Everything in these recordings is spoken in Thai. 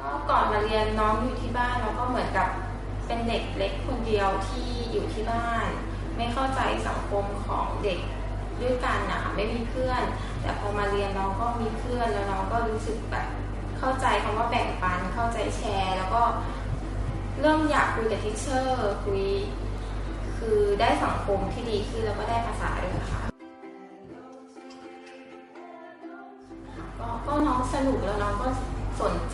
ก็ก่อนมาเรียนน้องอยู่ที่บ้านแล้วก็เหมือนกับเป็นเด็กเล็กคนเดียวที่อยู่ที่บ้าน ไม่เข้าใจสังคมของเด็กด้วยกันนะคะไม่มีเพื่อน แต่พอมาเรียนน้องก็มีเพื่อนแล้วน้องก็รู้สึกแบบเข้าใจคำว่าแบ่งปันเข้าใจแชร์ แล้วก็เริ่มอยากคุยกับทิชเชอร์คุยคือได้สังคมที่ดีขึ้นแล้วก็ได้ภาษาด้วยค่ะก็น้องสนุกแล้วน้องก็สนใจ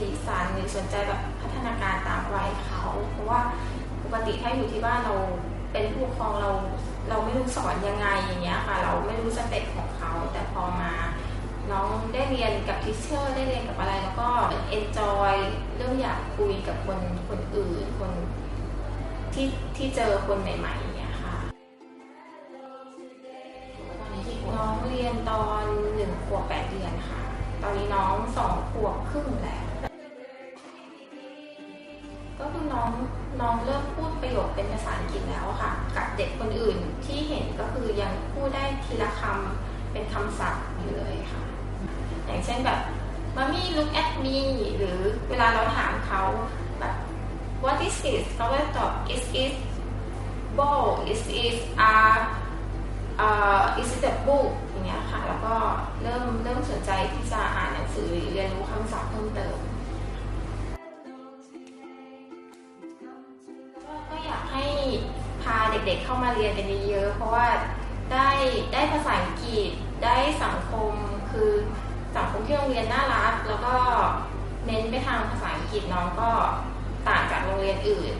สีสันหรือสนใจแบบพัฒนาการตามวัยเขา เพราะว่าปกติถ้าอยู่ที่บ้านเราเป็นผู้ปกครองเราเราไม่รู้สอนยังไงอย่างเงี้ยค่ะ เราไม่รู้สเต็ปของเขาแต่พอมาน้องได้เรียนกับทิเชอร์ได้เรียนกับอะไรแล้วก็เอนจอยเริ่มอยากคุยกับคนคนอื่นคนที่ที่เจอคนใหม่ๆอย่างเงี้ยค่ะตอนที่น้องเรียนตอนหนึ่งขวบแปดเดือนค่ะ ตอนนี้น้องสองขวบครึ่งแล้ว ก็คือน้องน้องเริ่มพูดประโยคเป็นภาษาอังกฤษแล้วค่ะ กับเด็กคนอื่นที่เห็นก็คือยังพูดได้ทีละคำเป็นคำศัพท์อยู่เลยค่ะ อย่างเช่นแบบ mommy look at me หรือเวลาเราถามเขาแบบ what is this เขาก็จะตอบ is is ball is is are เอ่อ is it a book อย่างเงี้ยค่ะ แล้วก็เริ่มเริ่มสนใจที่จะอ่านหนังสือหรือเรียนรู้คำศัพท์เพิ่มเติม ด็กๆเข้ามาเรียนกันเยอะๆเพราะว่าได้ได้ภาษาอังกฤษได้สังคมคือสังคมที่โรงเรียนน่ารักแล้วก็เน้นไปทางภาษาอังกฤษน้องก็ต่างจากโรงเรียนอื่น